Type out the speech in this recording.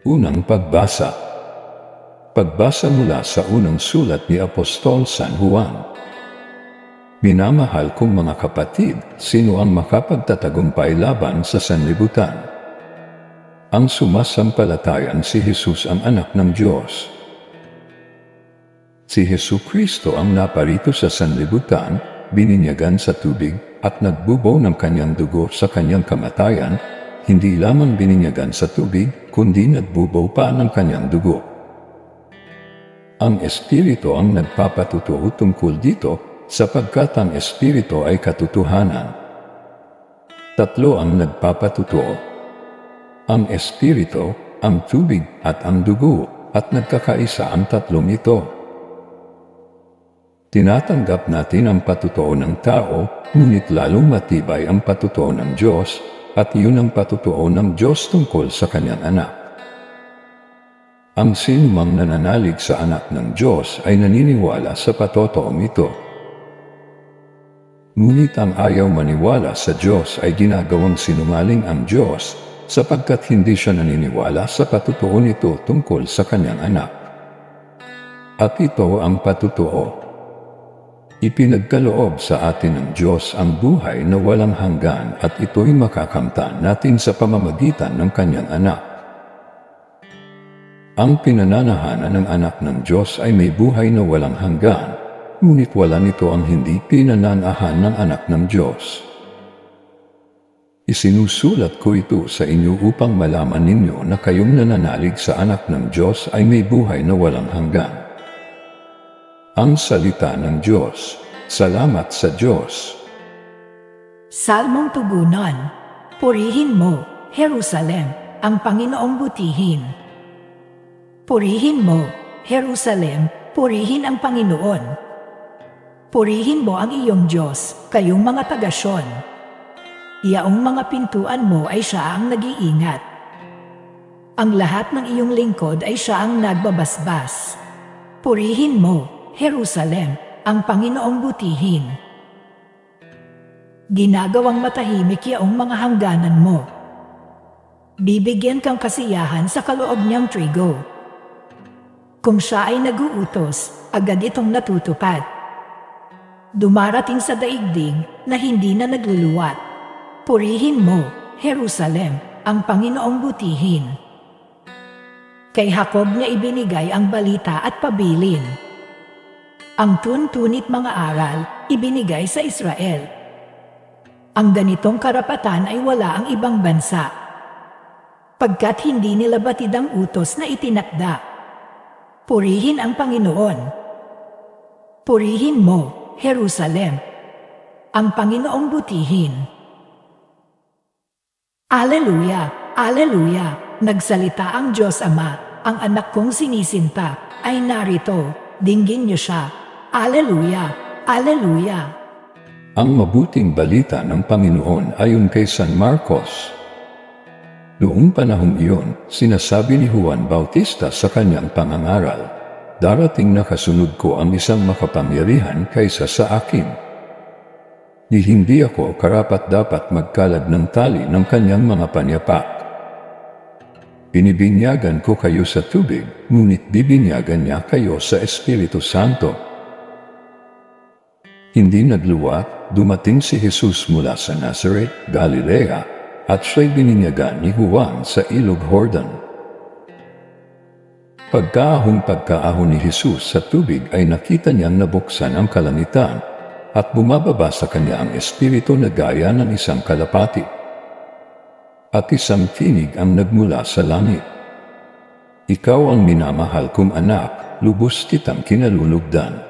Unang pagbasa Pagbasa mula sa unang sulat ni Apostol San Juan. Minamahal kong mga kapatid, sino ang makapagtatagumpay laban sa sanlibutan? Ang sumasampalatayan si Jesus ang anak ng Diyos. Si Hesu Kristo ang naparito sa sanlibutan, bininyagan sa tubig at nagbubo ng kanyang dugo sa kanyang kamatayan hindi lamang bininyagan sa tubig, kundi nagbubaw pa ng kanyang dugo. Ang Espiritu ang nagpapatutuo tungkol dito sapagkat ang Espiritu ay katotohanan. Tatlo ang nagpapatutuo. Ang Espiritu, ang tubig at ang dugo at nagkakaisa ang tatlong ito. Tinatanggap natin ang patutuo ng tao, ngunit lalong matibay ang patutuo ng Diyos at iyon ang patutuo ng Diyos tungkol sa kanyang anak. Ang sinumang nananalig sa anak ng Diyos ay naniniwala sa patotoong ito. Ngunit ang ayaw maniwala sa Diyos ay ginagawang sinungaling ang Diyos sapagkat hindi siya naniniwala sa patutuo nito tungkol sa kanyang anak. At ito ang patutuo Ipinagkaloob sa atin ng Diyos ang buhay na walang hanggan at ito'y makakamtan natin sa pamamagitan ng kanyang anak. Ang pinananahanan ng anak ng Diyos ay may buhay na walang hanggan, ngunit wala nito ang hindi pinananahan ng anak ng Diyos. Isinusulat ko ito sa inyo upang malaman ninyo na kayong nananalig sa anak ng Diyos ay may buhay na walang hanggan. Ang Salita ng Diyos. Salamat sa Diyos. Salmong tugunan, Purihin mo, Jerusalem, ang Panginoong butihin. Purihin mo, Jerusalem, purihin ang Panginoon. Purihin mo ang iyong Diyos, kayong mga tagasyon. Iyaong mga pintuan mo ay siya ang nag-iingat. Ang lahat ng iyong lingkod ay siya ang nagbabasbas. Purihin mo, Jerusalem, ang Panginoong butihin. Ginagawang matahimik yaong mga hangganan mo. Bibigyan kang kasiyahan sa kaloob niyang trigo. Kung siya ay naguutos, agad itong natutupad. Dumarating sa daigdig na hindi na nagluluwat. Purihin mo, Jerusalem, ang Panginoong butihin. Kay Jacob niya ibinigay ang balita at pabilin ang tuntunit mga aral ibinigay sa Israel. Ang ganitong karapatan ay wala ang ibang bansa. Pagkat hindi nila batid ang utos na itinakda. Purihin ang Panginoon. Purihin mo, Jerusalem, ang Panginoong butihin. Aleluya, Aleluya, nagsalita ang Diyos Ama, ang anak kong sinisinta, ay narito, dinggin niyo siya, Aleluya! Aleluya! Ang mabuting balita ng Panginoon ayon kay San Marcos. Noong panahong iyon, sinasabi ni Juan Bautista sa kanyang pangangaral, Darating na kasunod ko ang isang makapangyarihan kaysa sa akin. Di hindi ako karapat dapat magkalad ng tali ng kanyang mga panyapak. Binibinyagan ko kayo sa tubig, ngunit bibinyagan niya kayo sa Espiritu Santo. Hindi nagluwat, dumating si Jesus mula sa Nazareth, Galilea, at siya'y bininyagan ni Juan sa ilog Jordan. Pagkaahong pagkaahon ni Jesus sa tubig ay nakita niyang nabuksan ang kalangitan at bumababa sa kanya ang espiritu na gaya ng isang kalapati. At isang tinig ang nagmula sa langit. Ikaw ang minamahal kong anak, lubos kitang kinalulugdan